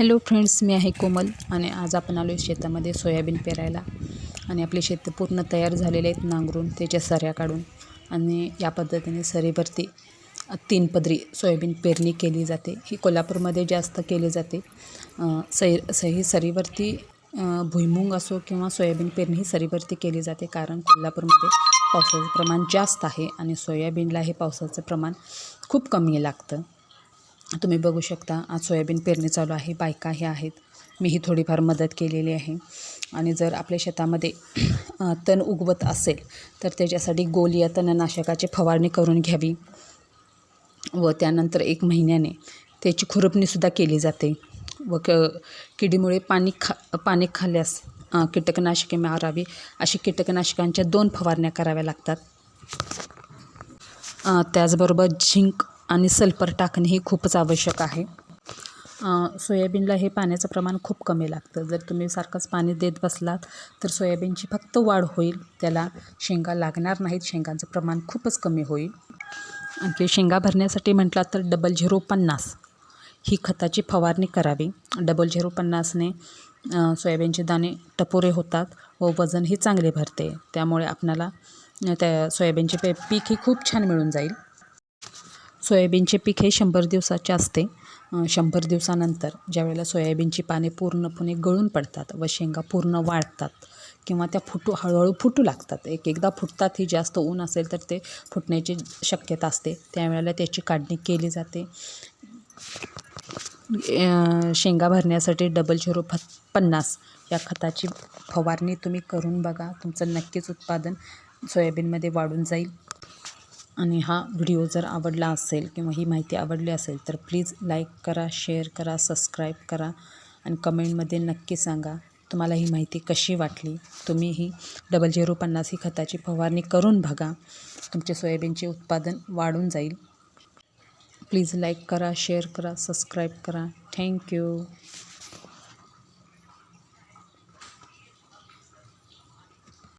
Hello friends मी आहे कोमल आणि आज आपण आलो आहे शेतामध्ये सोयाबीन पेरायला. आणि आपले शेत पूर्ण तयार झालेले आहेत नांगरून त्याच्या सऱ्या काढून. आणि या पद्धतीने सरीवरती तीन पदरी सोयाबीन पेरणी केली जाते. ही कोल्हापूरमध्ये जास्त केली जाते. सै सही सरीवरती भुईमूग भुईमुंग असो किंवा सोयाबीन पेरणी ही सरीवरती केली जाते कारण कोल्हापूरमध्ये पावसाचं प्रमाण जास्त आहे आणि सोयाबीनला हे पावसाचं प्रमाण खूप कमी लागतं. तुम्ही बघू शकता आज सोयाबीन पेरणी चालू आहे बायका ह्या आहेत. मीही थोडीफार मदत केलेली आहे. आणि जर आपल्या शेतामध्ये तण उगवत असेल तर त्याच्यासाठी गोल या तणनाशकाची फवारणी करून घ्यावी व त्यानंतर एक महिन्याने त्याची खुरपणीसुद्धा केली जाते व क किडीमुळे पाणी खा पाणी खाल्ल्यास कीटकनाशके मारावी अशी कीटकनाशकांच्या दोन फवारण्या कराव्या लागतात. त्याचबरोबर झिंक आणि सल्फर टाकणे हे खूपच आवश्यक आहे. सोयाबीनला हे पाण्याचं प्रमाण खूप कमी लागतं. जर तुम्ही सारखंच पाणी देत बसलात तर सोयाबीनची फक्त वाढ होईल. त्याला शेंगा लागणार नाहीत. शेंगांचं प्रमाण खूपच कमी होईल. आणखी शेंगा भरण्यासाठी म्हटलात तर डबल झिरो पन्नास ही खताची फवारणी करावी. डबल झिरो पन्नासने सोयाबीनचे दाणे टपोरे होतात व वजनही चांगले भरते. त्यामुळे आपणाला त्या सोयाबीनचे पे पीक ही खूप छान मिळून जाईल. सोयाबीनचे पीक हे शंभर दिवसाचे असते. शंभर दिवसानंतर ज्यावेळेला सोयाबीनची पाने पूर्णपणे गळून पडतात व शेंगा पूर्ण वाढतात किंवा त्या फुटू हळूहळू फुटू लागतात. एक एकदा फुटतात ही जास्त ऊन असेल तर ते फुटण्याची शक्यता असते. त्यावेळेला त्याची काढणी केली जाते. शेंगा भरण्यासाठी डबल झिरो फ पन्नास या खताची फवारणी तुम्ही करून बघा. तुमचं नक्कीच उत्पादन सोयाबीनमध्ये वाढून जाईल. आणि हा व्हिडिओ जर आवडला असेल किंवा ही माहिती आवडली असेल तर प्लीज लाईक करा शेअर करा सबस्क्राईब करा आणि कमेंटमध्ये नक्की सांगा तुम्हाला ही माहिती कशी वाटली. तुम्ही ही डबल झिरो पन्नास ही खताची फवारणी करून बघा. तुमचे सोयाबीनचे उत्पादन वाढून जाईल. प्लीज लाईक करा शेअर करा सबस्क्राईब करा. Thank you.